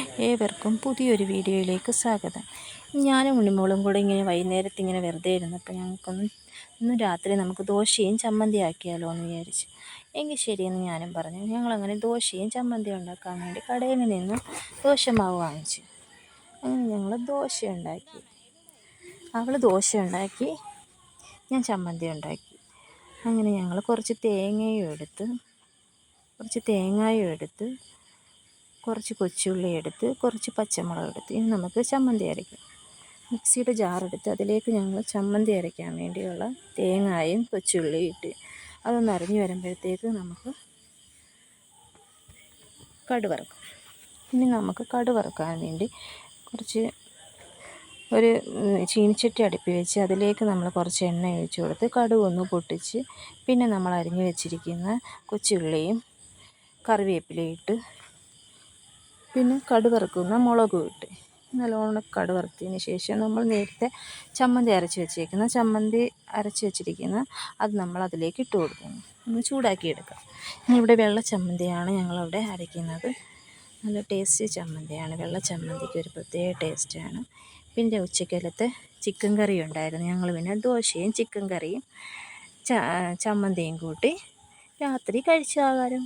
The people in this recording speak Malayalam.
ഏവർക്കും പുതിയൊരു വീഡിയോയിലേക്ക് സ്വാഗതം. ഞാനും ഉണ്ണിമോളും കൂടെ ഇങ്ങനെ വൈകുന്നേരത്ത് ഇങ്ങനെ വെറുതെ ഇരുന്നു. ഇരുന്നപ്പോൾ ഞങ്ങൾക്കൊന്ന് ഇന്ന് രാത്രി നമുക്ക് ദോശയും ചമ്മന്തി ആക്കിയാലോ എന്ന് വിചാരിച്ചു. എങ്കിൽ ശരിയെന്ന് ഞാനും പറഞ്ഞു. ഞങ്ങളങ്ങനെ ദോശയും ചമ്മന്തി ഉണ്ടാക്കാൻ വേണ്ടി കടയിൽ നിന്ന് ദോശമാവ് വാങ്ങിച്ചു. അങ്ങനെ ഞങ്ങൾ ദോശ ഉണ്ടാക്കി. അവൾ ദോശ ഉണ്ടാക്കി. ഞാൻ ചമ്മന്തി ഉണ്ടാക്കി. അങ്ങനെ ഞങ്ങൾ കുറച്ച് തേങ്ങയും എടുത്ത് കുറച്ച് തേങ്ങായും എടുത്ത് കുറച്ച് കൊച്ചുള്ളി എടുത്ത് കുറച്ച് പച്ചമുളക് എടുത്ത് ഇനി നമുക്ക് ചമ്മന്തി അരയ്ക്കാം മിക്സിയുടെ ജാറെടുത്ത് അതിലേക്ക് ഞങ്ങൾ ചമ്മന്തി അരയ്ക്കാൻ വേണ്ടിയുള്ള തേങ്ങായും കൊച്ചുള്ളിയും ഇട്ട് അതൊന്ന് അരിഞ്ഞ് വരുമ്പോഴത്തേക്ക് നമുക്ക് കടുവറക്കാം. ഇനി നമുക്ക് കടുവറക്കാൻ വേണ്ടി കുറച്ച് ഒരു ചീനിച്ചട്ടി അടുപ്പി വെച്ച് അതിലേക്ക് നമ്മൾ കുറച്ച് എണ്ണ ഒഴിച്ച് കൊടുത്ത് കടുക് ഒന്ന് പൊട്ടിച്ച് പിന്നെ നമ്മൾ അരിഞ്ഞ് വെച്ചിരിക്കുന്ന കൊച്ചുള്ളിയും കറിവേപ്പിലയും ഇട്ട് പിന്നെ കടുവറുക്കുന്ന മുളകും ഇട്ട്. നല്ലോണം കടുവറുത്തതിന് ശേഷം നമ്മൾ നേരത്തെ ചമ്മന്തി അരച്ച് വെച്ചേക്കുന്ന. ചമ്മന്തി അരച്ച് വെച്ചിരിക്കുന്ന. അത് നമ്മൾ അതിലേക്ക് ഇട്ട് കൊടുക്കുന്നു. ഒന്ന് ചൂടാക്കിയെടുക്കാം. ഇവിടെ വെള്ള ചമ്മന്തിയാണ് ഞങ്ങളവിടെ അരയ്ക്കുന്നത്. നല്ല ടേസ്റ്റ് ചമ്മന്തിയാണ്. വെള്ള ചമ്മന്തിക്ക് ഒരു പ്രത്യേക ടേസ്റ്റാണ്. പിന്നെ ഉച്ചക്കലത്തെ ചിക്കൻ കറി ഉണ്ടായിരുന്നു. ഞങ്ങൾ പിന്നെ ദോശയും ചിക്കൻ കറിയും ചമ്മന്തിയും കൂട്ടി രാത്രി കഴിച്ച ആഹാരം.